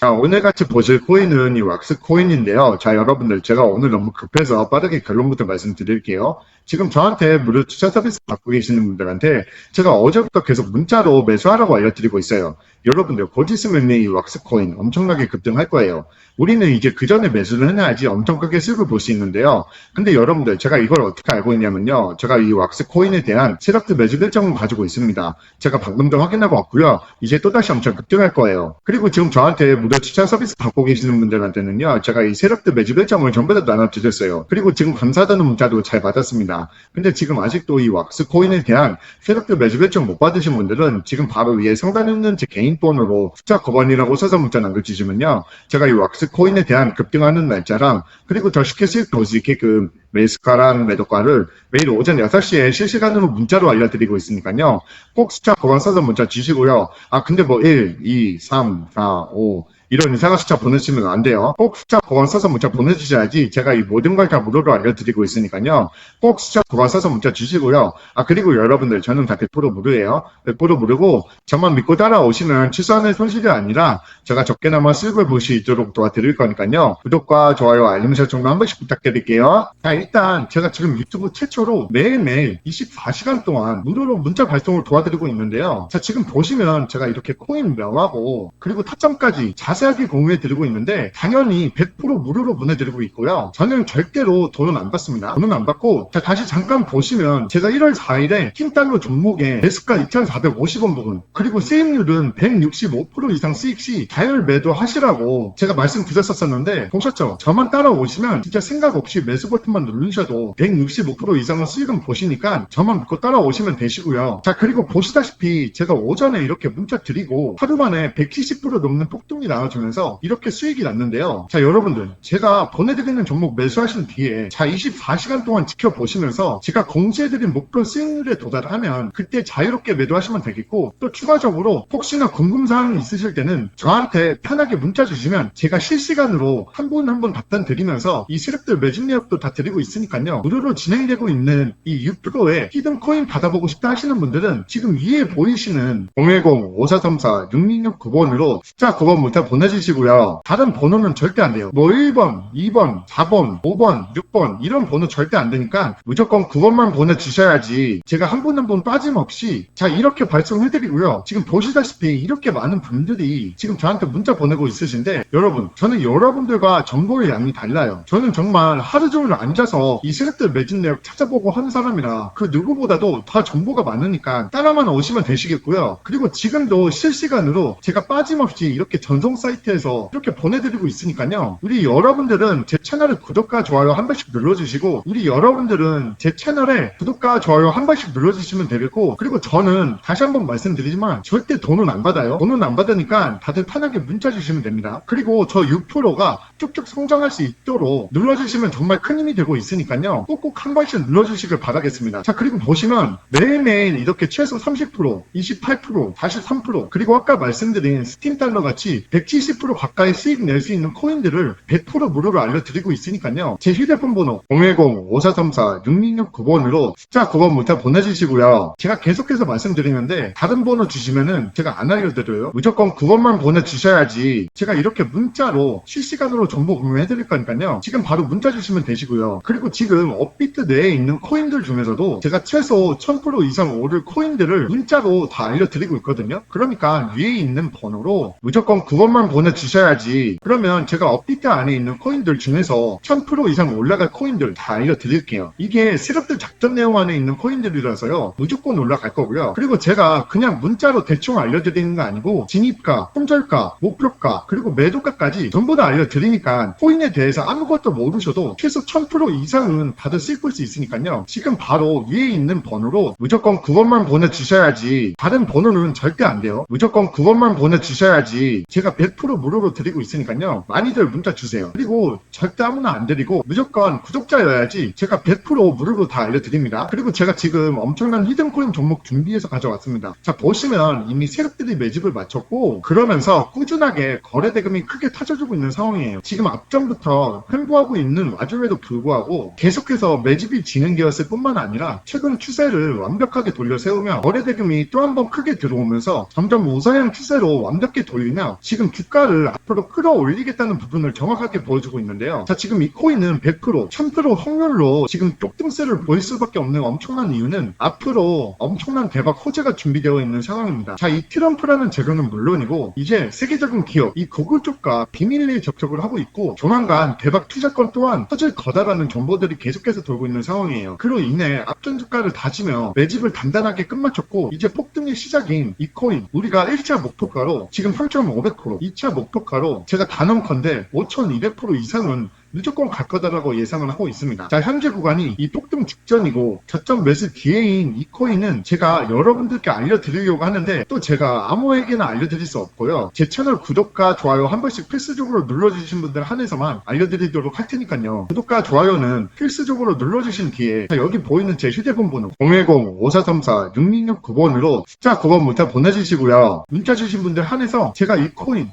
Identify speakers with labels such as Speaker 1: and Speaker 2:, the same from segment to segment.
Speaker 1: 자, 오늘 같이 보실 코인은 이 왁스 코인인데요. 자, 여러분들, 제가 오늘 너무 급해서 빠르게 결론부터 말씀드릴게요. 지금 저한테 무료 투자 서비스 받고 계시는 분들한테 제가 어제부터 계속 문자로 매수하라고 알려드리고 있어요. 여러분들, 곧 있으면 이 왁스 코인 엄청나게 급등할 거예요. 우리는 이제 그 전에 매수를 해놔야지 엄청 크게 수익을 볼 수 있는데요. 근데 여러분들, 제가 이걸 어떻게 알고 있냐면요. 제가 이 왁스 코인에 대한 세력들 매수 결정을 가지고 있습니다. 제가 방금도 확인하고 왔고요. 이제 또다시 엄청 급등할 거예요. 그리고 지금 저한테 무료 추천 서비스 받고 계시는 분들한테는요. 제가 이 세력들 매주 결정을 전부 다 나눠드렸어요. 그리고 지금 감사하다는 문자도 잘 받았습니다. 근데 지금 아직도 이 왁스 코인에 대한 세력들 매주 결정 못 받으신 분들은 지금 바로 위에 상단에 있는 제 개인 번호로 숫자 9번이라고 써서 문자 남겨주시면요. 제가 이 왁스 코인에 대한 급등하는 날짜랑 그리고 더 쉽게 수익 있게끔 매수가랑 매도가를 매일 오전 6시에 실시간으로 문자로 알려드리고 있으니까요. 꼭 숫자 9번 써서 문자 주시고요. 아, 근데 뭐 1, 2, 3, 4, 5 이런 이상한 숫자 보내시면 안 돼요. 꼭 숫자 9번 써서 문자 보내주셔야지 제가 이 모든 걸 다 무료로 알려드리고 있으니까요. 꼭 숫자 9번 써서 문자 주시고요. 아, 그리고 여러분들 저는 다 100% 무료예요. 100% 무료고 저만 믿고 따라오시면 취소하는 손실이 아니라 제가 적게나마 수익을 볼 수 있도록 도와드릴 거니까요. 구독과 좋아요, 알림 설정도 한 번씩 부탁드릴게요. 자, 일단 제가 지금 유튜브 최초로 매일매일 24시간 동안 무료로 문자 발송을 도와드리고 있는데요. 자, 지금 보시면 제가 이렇게 코인 명하고 그리고 타점까지 자세 하게 공유해 드리고 있는데 당연히 100% 무료로 보내드리고 있고요. 저는 절대로 돈은 안 받습니다. 돈은 안 받고 자, 다시 잠깐 보시면 제가 1월 4일에 킹달러 종목에 매수가 2,450원 부분 그리고 수익률은 165% 이상 수익 시 자율 매도 하시라고 제가 말씀드렸었었는데 보셨죠? 저만 따라오시면 진짜 생각 없이 매수 버튼만 누르셔도 165% 이상의 수익은 보시니까 저만 믿고 따라오시면 되시고요. 자 그리고 보시다시피 제가 오전에 이렇게 문자 드리고 하루 만에 170% 넘는 폭등이 나와 주면서 이렇게 수익이 났는데요. 자 여러분들 제가 보내드리는 종목 매수하신 뒤에 자 24시간 동안 지켜보시면서 제가 공지해드린 목표 수익률에 도달하면 그때 자유롭게 매도하시면 되겠고 또 추가적으로 혹시나 궁금사항이 있으실 때는 저한테 편하게 문자 주시면 제가 실시간으로 한 분 한 분 답변 드리면서 이 세력들 매진 내역도 다 드리고 있으니까요 무료로 진행되고 있는 이 6%의 히든 코인 받아보고 싶다 하시는 분들은 지금 위에 보이시는 010-5464-6669번으로 숫자 9번부터 보내 주시고요. 다른 번호는 절대 안 돼요. 뭐 1번, 2번, 4번, 5번, 6번 이런 번호 절대 안 되니까 무조건 9번만 보내주셔야지 제가 한분 한 분 빠짐없이 자 이렇게 발송해드리고요. 지금 보시다시피 이렇게 많은 분들이 지금 저한테 문자 보내고 있으신데 여러분 저는 여러분들과 정보의 양이 달라요. 저는 정말 하루 종일 앉아서 이 세력들 매진 내역 찾아보고 하는 사람이라 그 누구보다도 다 정보가 많으니까 따라만 오시면 되시겠고요. 그리고 지금도 실시간으로 제가 빠짐없이 이렇게 전송 사이트 에서 이렇게 보내드리고 있으니까요. 우리 여러분들은 제 채널을 구독과 좋아요 한 번씩 눌러주시고 우리 여러분들은 제 채널에 구독과 좋아요 한 번씩 눌러주시면 되겠고 그리고 저는 다시 한번 말씀드리지만 절대 돈은 안 받아요. 돈은 안 받으니까 다들 편하게 문자 주시면 됩니다. 그리고 저 6%가 쭉쭉 성장할 수 있도록 눌러주시면 정말 큰 힘이 되고 있으니까요. 꼭꼭 한 번씩 눌러주시길 바라겠습니다. 자 그리고 보시면 매일매일 이렇게 최소 30% 28% 43% 그리고 아까 말씀드린 스팀 달러 같이 170% 가까이 수익 낼 수 있는 코인들을 100% 무료로 알려드리고 있으니까요. 제 휴대폰 번호 010-5434-6669번으로 숫자 9번부터 보내주시고요. 제가 계속해서 말씀드리는데 다른 번호 주시면은 제가 안 알려드려요. 무조건 9번만 보내주셔야지 제가 이렇게 문자로 실시간으로 정보 공유해드릴 거니까요. 지금 바로 문자 주시면 되시고요. 그리고 지금 업비트 내에 있는 코인들 중에서도 제가 최소 1000% 이상 오를 코인들을 문자로 다 알려드리고 있거든요. 그러니까 위에 있는 번호로 무조건 9번만 보내주셔야지. 그러면 제가 업비트 안에 있는 코인들 중에서 1000% 이상 올라갈 코인들 다 알려드릴게요. 이게 세력들 작전 내용 안에 있는 코인들이라서요. 무조건 올라갈 거고요. 그리고 제가 그냥 문자로 대충 알려드리는 거 아니고 진입가, 손절가, 목표가 그리고 매도가까지 전부 다 알려드리니까 코인에 대해서 아무것도 모르셔도 최소 1000% 이상은 받을 수 있을 수 있으니까요. 지금 바로 위에 있는 번호로 무조건 9번만 보내주셔야지. 다른 번호는 절대 안 돼요. 무조건 9번만 보내주셔야지 제가 100% 무료로 드리고 있으니까요. 많이들 문자 주세요. 그리고 절대 아무나 안 드리고 무조건 구독자여야지 제가 100% 무료로 다 알려드립니다. 그리고 제가 지금 엄청난 히든코인 종목 준비해서 가져왔습니다. 자 보시면 이미 세력들이 매집을 마쳤고 그러면서 꾸준하게 거래 대금이 크게 터져주고 있는 상황이에요. 지금 앞전부터 횡보하고 있는 와중에도 불구하고 계속해서 매집이 진행되었을 뿐만 아니라 최근 추세를 완벽하게 돌려 세우며 거래 대금이 또 한 번 크게 들어오면서 점점 우상향 추세로 완벽히 돌리며 지금 주가를 앞으로 끌어올리겠다는 부분을 정확하게 보여주고 있는데요. 자, 지금 이 코인은 100%, 1000% 확률로 지금 똑등세를 보일 수밖에 없는 엄청난 이유는 앞으로 엄청난 대박 호재가 준비되어 있는 상황입니다. 자, 이 트럼프라는 재료는 물론이고 이제 세계적인 기업, 이 구글 쪽과 비밀리에 접촉을 하고 있고 조만간 대박 투자권 또한 터질 거다라는 정보들이 계속해서 돌고 있는 상황이에요. 그로 인해 앞전 주가를 다지며 매집을 단단하게 끝마쳤고 이제 폭등의 시작인 이 코인 우리가 1차 목표가로 지금 3.500%, 2차 목표가로 제가 단언컨대 5,200% 이상은 무조건 갈 거다라고 예상을 하고 있습니다. 자, 현재 구간이 이 폭등 직전이고 저점 매수 기회인 이 코인은 제가 여러분들께 알려드리려고 하는데 또 제가 아무에게나 알려드릴 수 없고요. 제 채널 구독과 좋아요 한 번씩 필수적으로 눌러주신 분들 한해서만 알려드리도록 할 테니까요. 구독과 좋아요는 필수적으로 눌러주신 뒤에 자, 여기 보이는 제 휴대폰 번호 010-5434-6669번으로 숫자 9번 문자 보내주시고요. 문자 주신 분들 한해서 제가 이 코인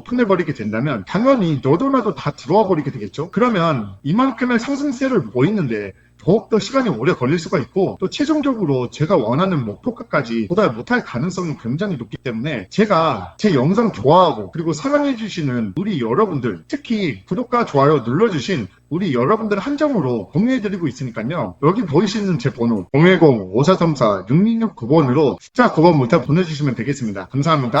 Speaker 1: 오픈해 버리게 된다면 당연히 너도 나도 다 들어와 버리게 되겠죠. 그러면 이만큼의 상승세를 보이는데 더욱더 시간이 오래 걸릴 수가 있고 또 최종적으로 제가 원하는 목표가까지 도달 못할 가능성이 굉장히 높기 때문에 제가 제 영상 좋아하고 그리고 사랑해주시는 우리 여러분들 특히 구독과 좋아요 눌러주신 우리 여러분들 한정으로 공유해드리고 있으니까요. 여기 보이시는 제 번호 010-5434-6669번으로 숫자 9번 문자 보내주시면 되겠습니다. 감사합니다.